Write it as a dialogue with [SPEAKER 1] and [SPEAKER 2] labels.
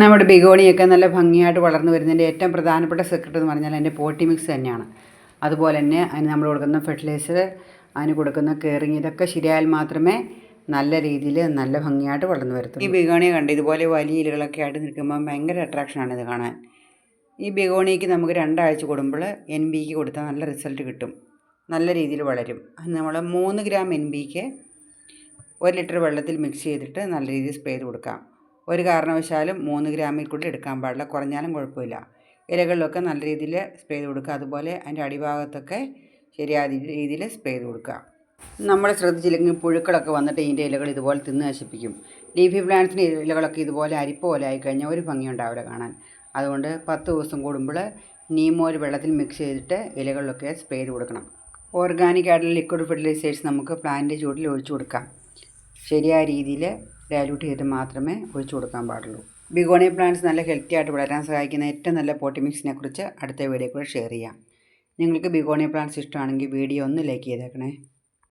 [SPEAKER 1] നമ്മുടെ ബിഗോണിയൊക്കെ നല്ല ഭംഗിയായിട്ട് വളർന്നു വരുന്നതിന്റെ ഏറ്റവും പ്രധാനപ്പെട്ട സെക്രട്ട് എന്ന് പറഞ്ഞാൽ അതിന്റെ പോട്ടി മിക്സ് തന്നെയാണ്. അതുപോലെ തന്നെ അതിന് നമ്മൾ കൊടുക്കുന്ന ഫെർട്ടിലൈസർ അതിന് കൊടുക്കുന്ന കെയറിങ് ഇതൊക്കെ ശരിയായാൽ മാത്രമേ നല്ല രീതിയിൽ നല്ല ഭംഗിയായിട്ട് വളർന്നു വരത്തുള്ളൂ. ഈ ബിഗോണിയെ കണ്ട് ഇതുപോലെ വലിയ ഇലകളൊക്കെ ആയിട്ട് നിൽക്കുമ്പോൾ ഭയങ്കര അട്രാക്ഷനാണ് ഇത് കാണാൻ. ഈ ബിഗോണിക്ക് നമുക്ക് രണ്ടാഴ്ച കൂടുമ്പോൾ എൻ ബിക്ക് കൊടുത്താൽ നല്ല റിസൾട്ട് കിട്ടും. നല്ല രീതിയിൽ വളരും. നമ്മൾ മൂന്ന് ഗ്രാം എൻ ബിക്ക് ഒരു ലിറ്റർ വെള്ളത്തിൽ മിക്സ് ചെയ്തിട്ട് നല്ല രീതിയിൽ സ്പ്രേ ചെയ്ത് കൊടുക്കാം. ഒരു കാരണവശാലും മൂന്ന് ഗ്രാമിൽ കൂടി എടുക്കാൻ പാടില്ല. കുറഞ്ഞാലും കുഴപ്പമില്ല. ഇലകളിലൊക്കെ നല്ല രീതിയിൽ സ്പ്രേ ചെയ്ത് കൊടുക്കുക. അതുപോലെ അതിന്റെ അടിഭാഗത്തൊക്കെ ശരിയായ രീതിയിൽ സ്പ്രേ ചെയ്ത് കൊടുക്കുക. നമ്മൾ ശ്രദ്ധിച്ചില്ലെങ്കിൽ പുഴുക്കളൊക്കെ വന്നിട്ട് ഇതിന്റെ ഇലകൾ ഇതുപോലെ തിന്ന് നശിപ്പിക്കും. ലീഫി പ്ലാന്റ്സിന്റെ ഇലകളൊക്കെ ഇതുപോലെ അരിപ്പ പോലെ ആയിക്കഴിഞ്ഞാൽ ഒരു ഭംഗി ഉണ്ടാവില്ല കാണാൻ. അതുകൊണ്ട് പത്ത് ദിവസം കൂടുമ്പോൾ നീമോര് വെള്ളത്തിൽ മിക്സ് ചെയ്തിട്ട് ഇലകളിലൊക്കെ സ്പ്രേ ചെയ്ത് കൊടുക്കണം. ഓർഗാനിക് ആയിട്ടുള്ള ലിക്വിഡ് ഫെർട്ടിലൈസേഴ്സ് നമുക്ക് പ്ലാന്റിന്റെ ചൂടിൽ ഒഴിച്ചു കൊടുക്കാം. ശരിയായ രീതിയിൽ ഡയലൂട്ട് ചെയ്തിട്ട് മാത്രമേ ഒഴിച്ചു കൊടുക്കാൻ പാടുള്ളൂ. ബിഗോണിയ പ്ലാന്റ്സ് നല്ല ഹെൽത്തി ആയിട്ട് വളരാൻ സഹായിക്കുന്ന ഏറ്റവും നല്ല പോട്ടി മിക്സിനെ കുറിച്ച് അടുത്ത വീഡിയോ കൂടെ ഷെയർ ചെയ്യാം. നിങ്ങൾക്ക് ബിഗോണിയ പ്ലാന്റ്സ് ഇഷ്ടമാണെങ്കിൽ വീഡിയോ ഒന്ന് ലൈക്ക് ചെയ്തേക്കണേ.